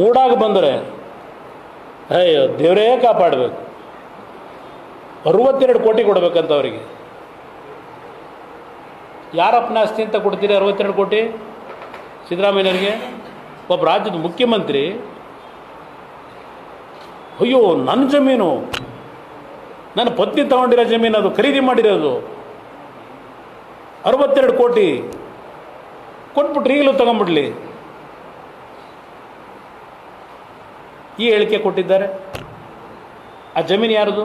ಮೂಡಾಗ ಬಂದರೆ, ಅಯ್ಯೋ, ದೇವರೇ ಕಾಪಾಡಬೇಕು. ಅರುವತ್ತೆರಡು ಕೋಟಿ ಕೊಡಬೇಕಂತ ಅವರಿಗೆ. ಯಾರಪ್ಪನ ಆಸ್ತಿ ಅಂತ ಕೊಡ್ತೀರಿ ಅರವತ್ತೆರಡು ಕೋಟಿ? ಸಿದ್ದರಾಮಯ್ಯನವರಿಗೆ? ಒಬ್ಬ ರಾಜ್ಯದ ಮುಖ್ಯಮಂತ್ರಿ. ಅಯ್ಯೋ, ನನ್ನ ಜಮೀನು. ನನ್ನ ಪತ್ನಿ ತಗೊಂಡಿರೋ ಜಮೀನು ಅದು, ಖರೀದಿ ಮಾಡಿರೋದು. ಅರವತ್ತೆರಡು ಕೋಟಿ. ಕೊಟ್ಬಿಟ್ರಿ ಈಗಲೂ ತಗೊಂಬಿಡ್ಲಿ. ಈ ಹೇಳಿಕೆ ಕೊಟ್ಟಿದ್ದಾರೆ. ಆ ಜಮೀನು ಯಾರದು?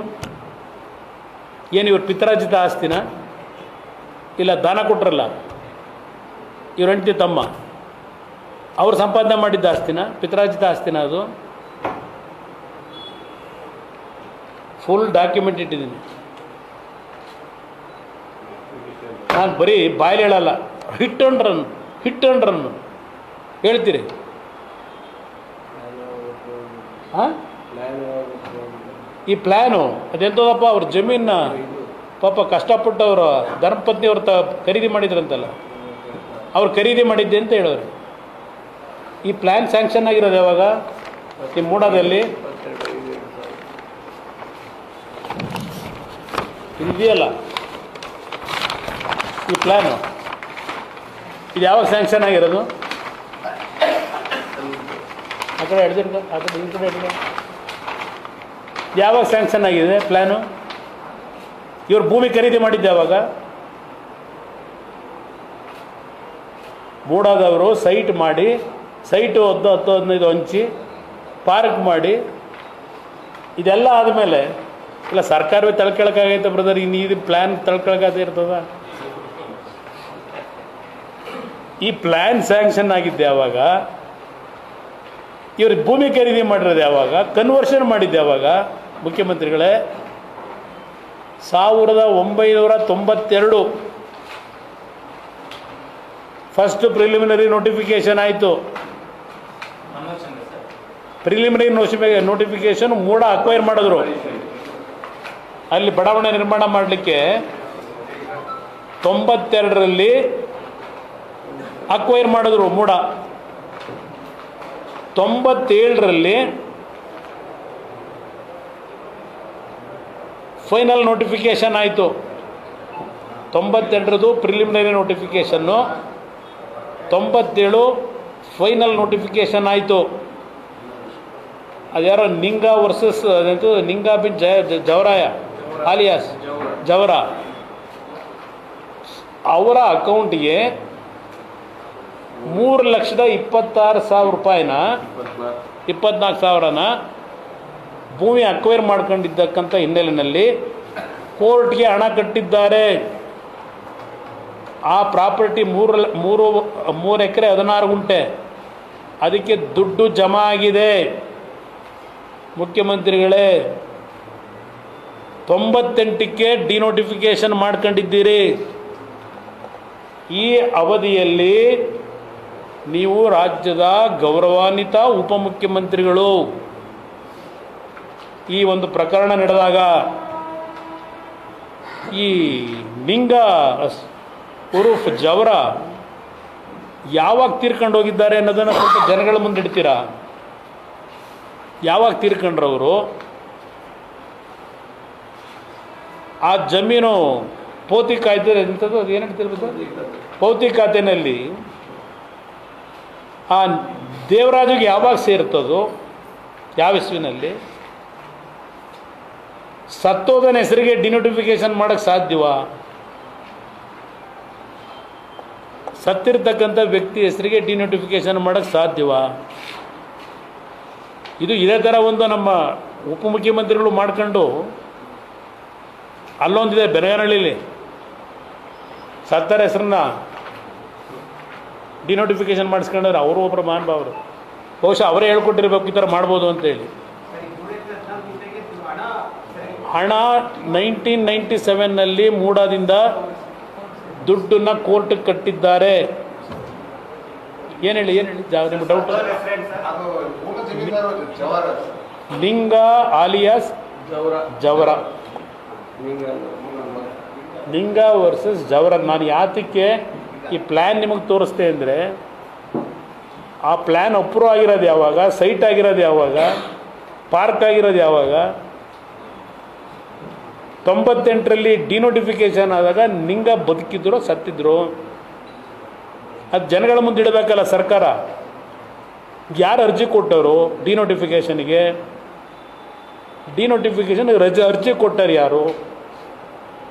ಏನು ಇವರು ಪಿತರಾಜಿತ ಆಸ್ತಿನ? ಇಲ್ಲ ದಾನ ಕೊಟ್ರಲ್ಲ? ಇವ್ರ ಹೆಂಡತಿ ತಮ್ಮ? ಅವ್ರು ಸಂಪಾದನೆ ಮಾಡಿದ್ದ ಆಸ್ತಿನ? ಪಿತರಾಜಿತ ಆಸ್ತಿನ ಅದು? ಫುಲ್ ಡಾಕ್ಯುಮೆಂಟ್ ಇಟ್ಟಿದ್ದೀನಿ. ನಾನು ಬರೀ ಬಾಯಲ್ಲಿ ಹೇಳಲ್ಲ. Hit and run hit run ಹೇಳ್ತೀರಿ? ಈ ಪ್ಲ್ಯಾನು ಅದೆಂತದಪ್ಪ ಅವ್ರ ಜಮೀನ ಪಾಪ ಕಷ್ಟಪಟ್ಟವರು ಧರ್ಮಪತ್ನಿ ಅವ್ರ ತ ಖರೀದಿ ಮಾಡಿದ್ರಂತಲ್ಲ. ಅವ್ರು ಖರೀದಿ ಮಾಡಿದ್ದೆ ಅಂತ ಹೇಳೋರು ಈ ಪ್ಲ್ಯಾನ್ ಸ್ಯಾಂಕ್ಷನ್ ಆಗಿರೋದು ಯಾವಾಗ? ಈ ಮೂಡದಲ್ಲಿ? ಇದೆಯಲ್ಲ ಈ ಪ್ಲ್ಯಾನು ಇದು ಯಾವಾಗ ಸ್ಯಾಂಕ್ಷನ್ ಆಗಿರೋದು? ಆ ಕಡೆ ಹಿಡ್ದಿರ್ಕ ಆ ಕಡೆ ಈ ಕಡೆ ಹಿಡ್ಕ ಯಾವಾಗ ಸ್ಯಾಂಕ್ಷನ್ ಆಗಿದೆ ಪ್ಲ್ಯಾನು ಇವರು ಭೂಮಿ ಖರೀದಿ ಮಾಡಿದ್ದೆ ಯಾವಾಗ? ಮೂಡಾದವರು ಸೈಟ್ ಮಾಡಿ ಸೈಟು ಹತ್ತು ಹತ್ತು, ಹದಿನೈದು ಹಂಚಿ ಪಾರ್ಕ್ ಮಾಡಿ, ಇದೆಲ್ಲ ಆದಮೇಲೆ, ಇಲ್ಲ ಸರ್ಕಾರವೇ ತಳ್ಕೊಳಕ್ಕಾಗೈತೆ ಬ್ರದರ್ ಇನ್ನು ಇದು ಪ್ಲ್ಯಾನ್ ತಳ್ಕೊಳಕಾದ ಇರ್ತದ? ಈ ಪ್ಲ್ಯಾನ್ ಸ್ಯಾಂಕ್ಷನ್ ಆಗಿದ್ದೆ ಯಾವಾಗ? ಇವರು ಭೂಮಿ ಖರೀದಿ ಮಾಡಿರೋದು ಯಾವಾಗ? ಕನ್ವರ್ಷನ್ ಮಾಡಿದ್ದೆ ಯಾವಾಗ? ಮುಖ್ಯಮಂತ್ರಿಗಳೇ, ಸಾವಿರದ ಒಂಬೈನೂರ ತೊಂಬತ್ತೆರಡು. ಫಸ್ಟ್ ಪ್ರಿಲಿಮಿನರಿ ನೋಟಿಫಿಕೇಶನ್ ಆಯಿತು. Preliminary notifi notification MUDA acquire ಮಾಡಿದ್ರು. ಅಲ್ಲಿ ಬಡಾವಣೆ ನಿರ್ಮಾಣ ಮಾಡಲಿಕ್ಕೆ ತೊಂಬತ್ತೆರಡರಲ್ಲಿ ಅಕ್ವೈರ್ ಮಾಡಿದ್ರು ಮೂಡ. ತೊಂಬತ್ತೇಳರಲ್ಲಿ ಫೈನಲ್ ನೋಟಿಫಿಕೇಷನ್ ಆಯಿತು. ತೊಂಬತ್ತೆರಡರದು ಪ್ರಿಲಿಮಿನರಿ ನೋಟಿಫಿಕೇಷನ್ನು. ತೊಂಬತ್ತೇಳು ಫೈನಲ್ ನೋಟಿಫಿಕೇಷನ್ ಆಯಿತು. ಅದ್ಯಾರೋ ನಿಂಗ ವರ್ಸಸ್, ಅದಂತೂ ನಿಂಗ ಬಿನ್ ಜಯ ಜವರಾಯ ಆಲಿಯಾಸ್ ಜವರ. ಅವರ ಅಕೌಂಟಿಗೆ ಮೂರು ಲಕ್ಷದ ಇಪ್ಪತ್ತಾರು ಸಾವಿರ ರೂಪಾಯಿನ, ಇಪ್ಪತ್ನಾಲ್ಕು ಸಾವಿರನ ಭೂಮಿ ಅಕ್ವೈರ್ ಮಾಡ್ಕೊಂಡಿದ್ದಕ್ಕಂಥ ಹಿನ್ನೆಲೆಯಲ್ಲಿ ಕೋರ್ಟ್ಗೆ ಹಣ ಕಟ್ಟಿದ್ದಾರೆ. ಆ ಪ್ರಾಪರ್ಟಿ ಮೂರು ಮೂರು ಮೂರು ಎಕರೆ ಹದಿನಾರು ಗುಂಟೆ. ಅದಕ್ಕೆ ದುಡ್ಡು ಜಮಾ ಆಗಿದೆ. ಮುಖ್ಯಮಂತ್ರಿಗಳೇ, ತೊಂಬತ್ತೆಂಟಕ್ಕೆ ಡಿನೋಟಿಫಿಕೇಷನ್ ಮಾಡ್ಕೊಂಡಿದ್ದೀರಿ. ಈ ಅವಧಿಯಲ್ಲಿ ನೀವು ರಾಜ್ಯದ ಗೌರವಾನ್ವಿತ ಉಪಮುಖ್ಯಮಂತ್ರಿಗಳು. ಈ ಒಂದು ಪ್ರಕರಣ ನಡೆದಾಗ ಈ ಅಸ್- ಉರುಫ್ ಜವರ ಯಾವಾಗ ತೀರ್ಕೊಂಡು ಹೋಗಿದ್ದಾರೆ ಅನ್ನೋದನ್ನು ಸ್ವಲ್ಪ ಜನಗಳ ಮುಂದೆ ಇಡ್ತೀರಾ? ಯಾವಾಗ ತೀರ್ಕೊಂಡ್ರವರು? ಆ ಜಮೀನು ಪೌತಿ ಕಾಯ್ದೆ ಅದು ಏನು ಹೇಳ್ತಿರ್ಬೋದು ಪೌತಿ ಖಾತೆನಲ್ಲಿ. ಆ ದೇವರಾಜಿಗೆ ಯಾವಾಗ ಸೇರ್ತದೋ ಯಾವ ಹೆಸುವಿನಲ್ಲಿ ಸತ್ತೋದನ ಹೆಸರಿಗೆ ಡಿನೋಟಿಫಿಕೇಶನ್ ಮಾಡೋಕ್ಕೆ ಸಾಧ್ಯವಾ? ಸತ್ತಿರ್ತಕ್ಕಂಥ ವ್ಯಕ್ತಿ ಹೆಸರಿಗೆ ಡಿನೋಟಿಫಿಕೇಶನ್ ಮಾಡೋಕ್ಕೆ ಸಾಧ್ಯವಾ? ಇದು ಇದೇ ಥರ ಒಂದು ನಮ್ಮ ಉಪಮುಖ್ಯಮಂತ್ರಿಗಳು ಮಾಡ್ಕೊಂಡು ಅಲ್ಲೊಂದಿದೆ ಬೆನಗನಹಳ್ಳಿಲಿ ಸತ್ತರ ಹೆಸರನ್ನ ಡಿನೋಟಿಫಿಕೇಶನ್ ಮಾಡಿಸ್ಕೊಂಡ್ರೆ ಅವರು ಒಬ್ಬರು ಮಹಾನುಭಾವರು. ಬಹುಶಃ ಅವರೇ ಹೇಳ್ಕೊಟ್ಟಿರ್ಬೇಕು ಈ ಥರ ಮಾಡ್ಬೋದು ಅಂತೇಳಿ ಹಣ ನೈನ್ಟೀನ್ ನೈಂಟಿ ಸೆವೆನ್ನಲ್ಲಿ ಮೂಡಾದಿಂದ ದುಡ್ಡನ್ನು ಕೋರ್ಟಿಗೆ ಕಟ್ಟಿದ್ದಾರೆ. ಏನು ಹೇಳಿ ಏನು ಹೇಳಿ? ನಿಮ್ಮ ಡೌಟ್ ಲಿಂಗ ಆಲಿಯಾಸ್ ಜವರ. ಲಿಂಗ ವರ್ಸಸ್ ಜವರ. ನಾನು ಯಾತಕ್ಕೆ ಈ ಪ್ಲ್ಯಾನ್ ನಿಮಗೆ ತೋರಿಸ್ತೆ ಅಂದರೆ, ಆ ಪ್ಲ್ಯಾನ್ ಅಪ್ರೂವ್ ಆಗಿರೋದು ಯಾವಾಗ ಸೈಟ್ ಆಗಿರೋದು ಯಾವಾಗ ಪಾರ್ಕ್ ಆಗಿರೋದು ಯಾವಾಗ, ತೊಂಬತ್ತೆಂಟರಲ್ಲಿ ಡಿನೋಟಿಫಿಕೇಶನ್ ಆದಾಗ ನಿಂಗ ಬದುಕಿದ್ರು ಸತ್ತಿದ್ರು, ಅದು ಜನಗಳ ಮುಂದೆ ಇಡಬೇಕಲ್ಲ ಸರ್ಕಾರ. ಯಾರು ಅರ್ಜಿ ಕೊಟ್ಟವರು ಡಿನೋಟಿಫಿಕೇಷನ್ಗೆ ಡಿನೋಟಿಫಿಕೇಷನ್ ರಜೆ, ಅರ್ಜಿ ಕೊಟ್ಟರು ಯಾರು?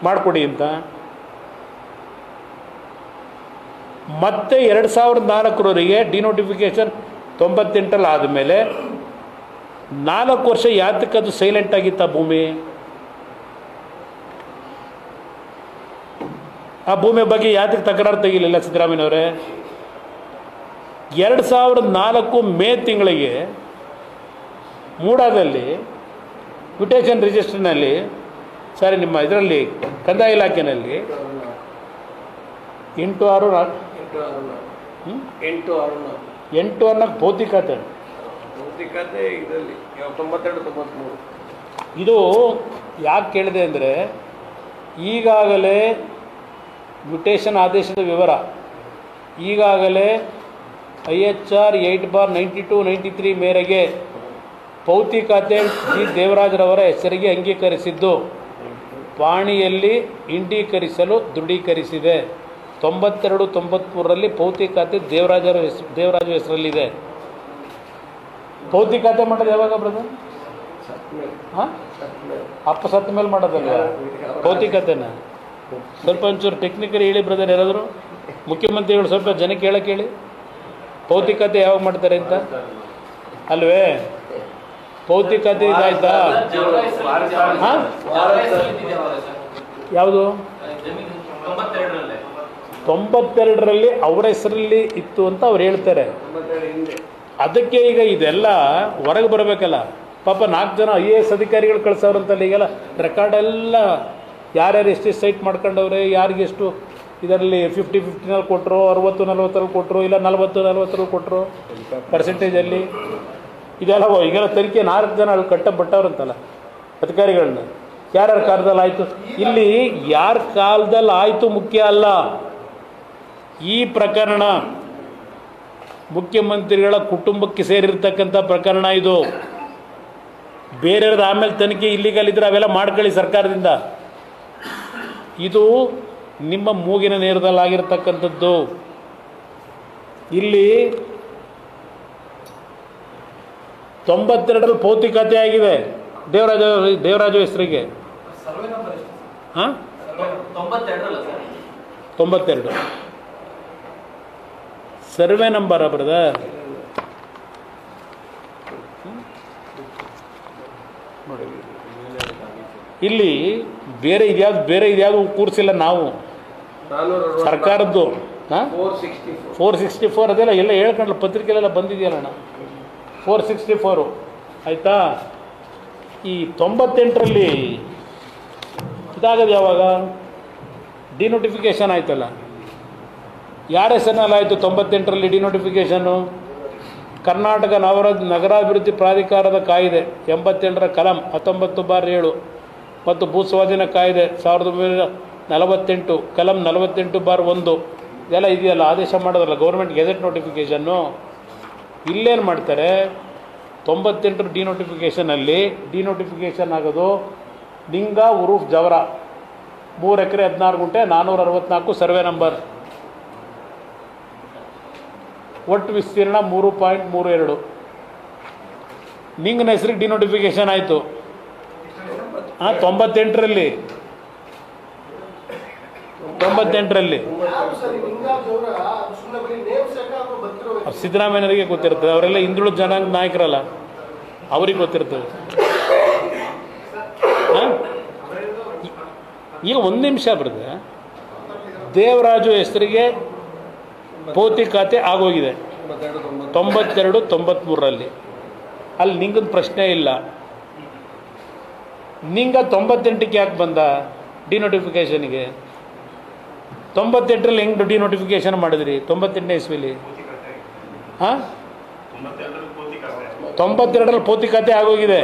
ಮಾಡಿಕೊಡಿ ಅಂತ. ಮತ್ತೆ ಎರಡು ಸಾವಿರದ ನಾಲ್ಕರವರೆಗೆ ಡಿನೋಟಿಫಿಕೇಷನ್ ತೊಂಬತ್ತೆಂಟರಲ್ಲಿ ಆದಮೇಲೆ ನಾಲ್ಕು ವರ್ಷ ಯಾತಕ್ಕದು ಸೈಲೆಂಟ್ ಆಗಿತ್ತ ಭೂಮಿ? ಆ ಭೂಮಿ ಬಗ್ಗೆ ಯಾತಕ್ಕೆ ತಕರಾರು ತೆಗಿಲಿಲ್ಲ ಸಿದ್ದರಾಮಯ್ಯನವರೇ. ಎರಡು ಸಾವಿರದ ನಾಲ್ಕು ಮೇ ತಿಂಗಳಿಗೆ ಮೂಡಾದಲ್ಲಿ ಮ್ಯೂಟೇಷನ್ ರಿಜಿಸ್ಟರ್ನಲ್ಲಿ ಸಾರಿ ನಿಮ್ಮ ಇದರಲ್ಲಿ ಕಂದಾಯ ಇಲಾಖೆಯಲ್ಲಿ ಎಂಟು ಆರು ಎಂಟು ಅರುಣ? ಎಂಟು ಅನ್ನೋಕ್ಕೆ ಭೌತಿಕತೆ ಭೌತಿಕತೆ ಇದರಲ್ಲಿ. ತೊಂಬತ್ತೆರಡು ತೊಂಬತ್ಮೂರು. ಇದು ಯಾಕೆ ಕೇಳಿದೆ ಅಂದರೆ ಈಗಾಗಲೇ ಮ್ಯುಟೇಷನ್ ಆದೇಶದ ವಿವರ. ಈಗಾಗಲೇ I H R eight bar ninety two ninety three ಮೇರೆಗೆ ಪೌತಿ ಖಾತೆ ಜಿ. ದೇವರಾಜರವರ ಹೆಸರಿಗೆ ಅಂಗೀಕರಿಸಿದ್ದು. ಪಾಣಿಯಲ್ಲಿ ಇಂಡೀಕರಿಸಲು ದೃಢೀಕರಿಸಿದೆ. ತೊಂಬತ್ತೆರಡು ತೊಂಬತ್ತ್ಮೂರರಲ್ಲಿ ಪೌತಿ ಖಾತೆ ದೇವರಾಜರ ಹೆಸರು ದೇವರಾಜು ಹೆಸರಲ್ಲಿದೆ. ಪೌತಿ ಖಾತೆ ಮಾಡೋದು ಯಾವಾಗ ಬ್ರದರ್? ಹಾಂ? ಅಪ್ಪ ಸತ್ತ ಮೇಲೆ ಮಾಡೋದಲ್ವ? ಭೌತಿಕತೆನ ಸ್ವಲ್ಪ ಒಂಚೂರು ಟೆಕ್ನಿಕಲಿ ಹೇಳಿ ಬ್ರದರ್ ಯಾರಾದರು? ಮುಖ್ಯಮಂತ್ರಿಗಳು ಸ್ವಲ್ಪ ಜನಕ್ಕೆ ಹೇಳಕ್ಕೆ ಹೇಳಿ ಭೌತಿಕತೆ ಯಾವಾಗ ಮಾಡ್ತಾರೆ ಅಂತ? ಅಲ್ವೇ? ಭೌತಿಕತೆ ಇದಾಯ್ತಾ? ಹಾಂ? ಯಾವುದು? ತೊಂಬತ್ತೆರಡರಲ್ಲಿ ಅವರ ಹೆಸರಲ್ಲಿ ಇತ್ತು ಅಂತ ಅವ್ರು ಹೇಳ್ತಾರೆ. ಅದಕ್ಕೆ ಈಗ ಇದೆಲ್ಲ ಹೊರಗೆ ಬರಬೇಕಲ್ಲ. ಪಾಪ ನಾಲ್ಕು ಜನ ಐ ಎ ಎಸ್ ಅಧಿಕಾರಿಗಳು ಕಳ್ಸವ್ರಂತಲ್ಲ ಈಗೆಲ್ಲ ರೆಕಾರ್ಡ್ ಎಲ್ಲ ಯಾರ್ಯಾರು ಎಷ್ಟೆಷ್ಟು ಸೈಟ್ ಮಾಡ್ಕೊಂಡವ್ರೆ ಯಾರಿಗೆಷ್ಟು ಇದರಲ್ಲಿ ಫಿಫ್ಟಿ ಫಿಫ್ಟಿನಲ್ಲಿ ಕೊಟ್ಟರು ಅರವತ್ತು ನಲ್ವತ್ತರಲ್ಲಿ ಕೊಟ್ಟರು ಇಲ್ಲ ನಲ್ವತ್ತು ನಲ್ವತ್ತರಲ್ಲಿ ಕೊಟ್ಟರು ಪರ್ಸೆಂಟೇಜಲ್ಲಿ ಇದೆಲ್ಲ ಈಗೆಲ್ಲ ತನಿಖೆ ನಾಲ್ಕು ಜನ ಅಲ್ಲಿ ಕಟ್ಟ ಬಟ್ಟವ್ರಂತಲ್ಲ ಅಧಿಕಾರಿಗಳನ್ನ. ಯಾರ್ಯಾರ ಕಾಲದಲ್ಲಿ ಆಯಿತು? ಇಲ್ಲಿ ಯಾರ ಕಾಲದಲ್ಲಿ ಆಯಿತು ಮುಖ್ಯ ಅಲ್ಲ. ಈ ಪ್ರಕರಣ ಮುಖ್ಯಮಂತ್ರಿಗಳ ಕುಟುಂಬಕ್ಕೆ ಸೇರಿರ್ತಕ್ಕಂಥ ಪ್ರಕರಣ ಇದು. ಬೇರೆಯವ್ರದ್ದು ಆಮೇಲೆ ತನಿಖೆ ಇಲ್ಲಿಗಲ್ ಇದ್ರೆ ಅವೆಲ್ಲ ಮಾಡ್ಕೊಳ್ಳಿ ಸರ್ಕಾರದಿಂದ. ಇದು ನಿಮ್ಮ ಮೂಗಿನ ನೇರದಲ್ಲಾಗಿರ್ತಕ್ಕಂಥದ್ದು ಇಲ್ಲಿ ತೊಂಬತ್ತೆರಡರಲ್ಲಿ ಭೌತಿಕತೆ ಆಗಿದೆ. ದೇವರಾಜ ದೇವರಾಜು ಹೆಸರಿಗೆ. ಹಾಂ? ತೊಂಬತ್ತೆರಡು. ಸರ್ವೆ ನಂಬರ ಬ್ರದರ್ ಇಲ್ಲಿ ಬೇರೆ ಇದ್ಯಾವ್ದು, ಬೇರೆ ಇದ್ಯಾವುದು ಕೂರಿಸಿಲ್ಲ ನಾವು? ಸರ್ಕಾರದ್ದು ಫೋರ್ ಸಿಕ್ಸ್ಟಿ ಫೋರ್ ಅದೆಲ್ಲ ಎಲ್ಲ ಹೇಳ್ಕೊಂಡ್ಲ, ಪತ್ರಿಕೆಲೆಲ್ಲ ಬಂದಿದೆಯಲ್ಲಣ್ಣ ಫೋರ್ ಸಿಕ್ಸ್ಟಿ ಫೋರು ಆಯಿತಾ? ಈ ತೊಂಬತ್ತೆಂಟರಲ್ಲಿ ಇದಾಗದು ಯಾವಾಗ? ಡಿನೋಟಿಫಿಕೇಷನ್ ಆಯ್ತಲ್ಲ. ಯಾರ ಹೆಸರಿನಲ್ಲಿ ಆಯಿತು? ತೊಂಬತ್ತೆಂಟರಲ್ಲಿ ಡಿನೋಟಿಫಿಕೇಷನ್ನು ಕರ್ನಾಟಕ ನಗರ ನಗರಾಭಿವೃದ್ಧಿ ಪ್ರಾಧಿಕಾರದ ಕಾಯ್ದೆ ಎಂಬತ್ತೆಂಟರ ಕಲಂ ಹತ್ತೊಂಬತ್ತು ಬಾರ್ ಏಳು ಮತ್ತು ಭೂ ಸ್ವಾಧೀನ ಕಾಯ್ದೆ ಸಾವಿರದ ಒಂಬೈನೂರ ನಲವತ್ತೆಂಟು, ಕಲಂ ನಲವತ್ತೆಂಟು ಬಾರ್ ಒಂದು. ಇದೆಲ್ಲ ಇದೆಯಲ್ಲ, ಆದೇಶ ಮಾಡೋದಲ್ಲ ಗೌರ್ಮೆಂಟ್ ಗೆಜೆಟ್ ನೋಟಿಫಿಕೇಷನ್ನು ಇಲ್ಲೇನು ಮಾಡ್ತಾರೆ? ತೊಂಬತ್ತೆಂಟರ ಡಿ ನೋಟಿಫಿಕೇಷನ್ ಆಗೋದು ಲಿಂಗ ಉರೂಫ್ ಜವರ. ಮೂರು ಎಕರೆ ಹದಿನಾರು ಗುಂಟೆ ನಾನ್ನೂರ ಅರವತ್ನಾಲ್ಕು ಸರ್ವೆ ನಂಬರ್. ಒಟ್ಟು ವಿಸ್ತೀರ್ಣ ಮೂರು ಪಾಯಿಂಟ್ ಮೂರು ಎರಡು. ನಿಂಗೆ ಹೆಸರಿಗೆ ಡಿನೋಟಿಫಿಕೇಶನ್ ಆಯಿತು. ಹಾಂ ತೊಂಬತ್ತೆಂಟರಲ್ಲಿ. ತೊಂಬತ್ತೆಂಟರಲ್ಲಿ. ಸಿದ್ದರಾಮಯ್ಯನವರಿಗೆ ಗೊತ್ತಿರ್ತದೆ. ಅವರೆಲ್ಲ ಹಿಂದುಳಿದ ಜನಾಂಗ ನಾಯಕರಲ್ಲ. ಅವ್ರಿಗೆ ಗೊತ್ತಿರ್ತದೆ. ಈಗ ಒಂದು ನಿಮಿಷ ಬರ್ತದೆ ದೇವರಾಜು ಹೆಸರಿಗೆ ಭೌತಿಕ ಖಾತೆ ಆಗೋಗಿದೆ. ತೊಂಬತ್ತೆರಡು ತೊಂಬತ್ತು ತೊಂಬತ್ತೆರಡು ತೊಂಬತ್ತ್ಮೂರರಲ್ಲಿ ಅಲ್ಲಿ ನಿಂಗದ ಪ್ರಶ್ನೆ ಇಲ್ಲ. ನಿಂಗ ತೊಂಬತ್ತೆಂಟಕ್ಕೆ ಯಾಕೆ ಬಂದ? ಡಿನೋಟಿಫಿಕೇಷನ್ಗೆ. ತೊಂಬತ್ತೆಂಟರಲ್ಲಿ ಹೆಂಗೆ ಡಿನೋಟಿಫಿಕೇಷನ್ ಮಾಡಿದ್ರಿ? ತೊಂಬತ್ತೆಂಟನೇ ಇಸ್ವಿಲಿ? ಹಾಂ? ತೊಂಬತ್ತೆರಡರಲ್ಲಿ ಪೋತಿ ಖಾತೆ ಆಗೋಗಿದೆ.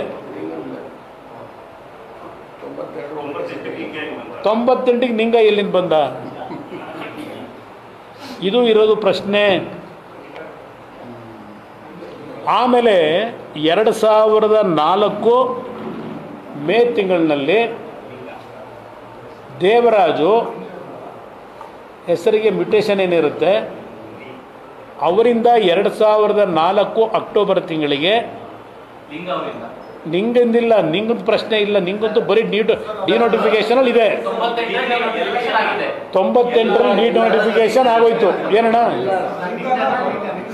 ತೊಂಬತ್ತೆಂಟಿಗೆ ನಿಂಗ ಎಲ್ಲಿಂದ ಬಂದ? ಇದು ಇರೋದು ಪ್ರಶ್ನೆ. ಆಮೇಲೆ ಎರಡು ಸಾವಿರದ ನಾಲ್ಕು ಮೇ ತಿಂಗಳಿನಲ್ಲಿ ದೇವರಾಜು ಹೆಸರಿಗೆ ಮ್ಯುಟೇಷನ್ ಏನಿರುತ್ತೆ, ಅವರಿಂದ ಎರಡು ಸಾವಿರದ ನಾಲ್ಕು ಅಕ್ಟೋಬರ್ ತಿಂಗಳಿಗೆ ನಿಂಗಂದಿಲ್ಲ ನಿಂಗೊಂದು ಪ್ರಶ್ನೆ ಇಲ್ಲ ನಿಂಗಂತೂ ಬರೀ ಡಿ ಡಿನೋಟಿಫಿಕೇಶನಲ್ಲಿ ಇದೆ. ತೊಂಬತ್ತೆಂಟರಲ್ಲಿ notification ಆಗಿದೆ. ತೊಂಬತ್ತೆಂಟರಲ್ಲಿ ಡಿ ನೋಟಿಫಿಕೇಶನ್ ಆಗೋಯ್ತು. ಏನಣ್ಣ?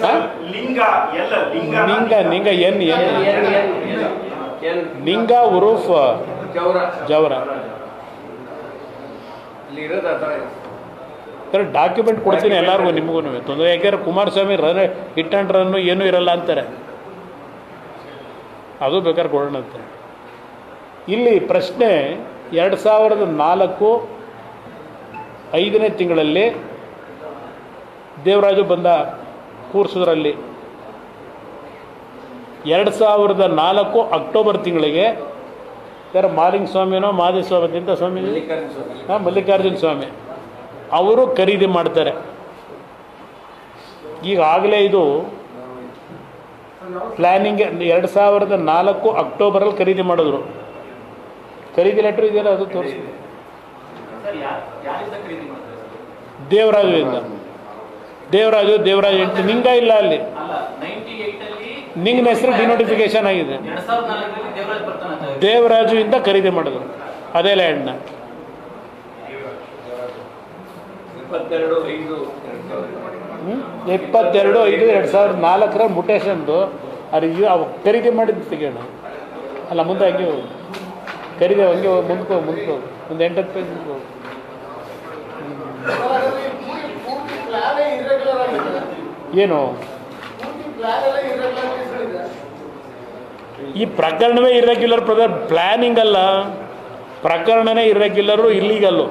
ಹಾ? ಲಿಂಗ ಎಲ್ಲ ಲಿಂಗ. ನಿಂಗ ನಿಂಗ ಎನ್ ಎನ್. ಏನ್ ನಿಂಗ ಉರೂಫ್. ಜವರ ಸರ್ ಡಾಕ್ಯುಮೆಂಟ್ ಕೊಡ್ತೀನಿ ಎಲ್ಲರಿಗೂ ನಿಮಗೂ ತೊಂದರೆ ಯಾಕೆಂದ್ರೆ ಕುಮಾರಸ್ವಾಮಿ ರನ್ ಹಿಟ್ ಆ್ಯಂಡ್ ರನ್ನು ಏನೂ ಇರಲ್ಲ ಅಂತಾರೆ. ಅದು ಬೇಕಾದ್ರೆ ಕೊಡೋಣ ಅಂತ. ಇಲ್ಲಿ ಪ್ರಶ್ನೆ ಎರಡು ಸಾವಿರದ ನಾಲ್ಕು ಐದನೇ ತಿಂಗಳಲ್ಲಿ ದೇವರಾಜು ಬಂದ ಕೂರಿಸೋದ್ರಲ್ಲಿ ಎರಡು ಸಾವಿರದ ನಾಲ್ಕು ಅಕ್ಟೋಬರ್ ತಿಂಗಳಿಗೆ ಯಾರು ಮಾಲಿಂಗ ಸ್ವಾಮಿನೋ ಅಂತ ಸ್ವಾಮಿ ಅಂತ ಸ್ವಾಮಿ. ಹಾಂ ಮಲ್ಲಿಕಾರ್ಜುನ ಸ್ವಾಮಿ. ಅವರು ಖರೀದಿ ಮಾಡ್ತಾರೆ. ಈಗಾಗಲೇ ಇದು ಪ್ಲ್ಯಾನಿಂಗ್ ಎರಡು ಸಾವಿರದ ನಾಲ್ಕು ಅಕ್ಟೋಬರಲ್ಲಿ ಖರೀದಿ ಮಾಡಿದ್ರು. ಖರೀದಿ ಲೆಟ್ರ್ ಇದೆಯಲ್ಲ ಅದು ತೋರಿಸಿ. ದೇವರಾಜುವಿಂದ ದೇವರಾಜು ದೇವರಾಜು ಎಂಟು. ನಿಂಗ ಇಲ್ಲ ಅಲ್ಲಿ. ನಿಂಗನ ಹೆಸರು ಡಿನೋಟಿಫಿಕೇಶನ್ ಆಗಿದೆ. ದೇವರಾಜು ಇಂದ ಖರೀದಿ ಮಾಡಿದ್ರು. ಅದೇ ಲ್ಯಾಂಡ್ನ ಇಪ್ಪತ್ತೆರಡು ಐದು? ಇಪ್ಪತ್ತೆರಡು, ಐದು, ಎರಡು ಸಾವಿರದ ನಾಲ್ಕರ ಮುಟೇಶನ್ದು ಅದು ಅವ್ ಖರೀದಿ ಮಾಡಿದ್ದು ತೆಗೆಯೋಣ. ಅಲ್ಲ, ಮುಂದೆ ಹಂಗೆ ಹೋಗು. ಖರೀದಿ ಹಂಗೆ ಹೋಗಿ ಮುಂದಕ್ಕೆ ಹೋಗು ಒಂದು ಎಂಟತ್ತು ಪೇಜ್ ಹೋಗು. ಏನು? ಈ ಪ್ರಕರಣವೇ ಇರ್ರೆಗ್ಯುಲರ್ ಪ್ರಕಾರ ಪ್ಲ್ಯಾನಿಂಗ್ ಅಲ್ಲ. ಪ್ರಕರಣನೇ ಇರ್ರೆಗ್ಯುಲರು ಇಲ್ಲೀಗಲ್ಲು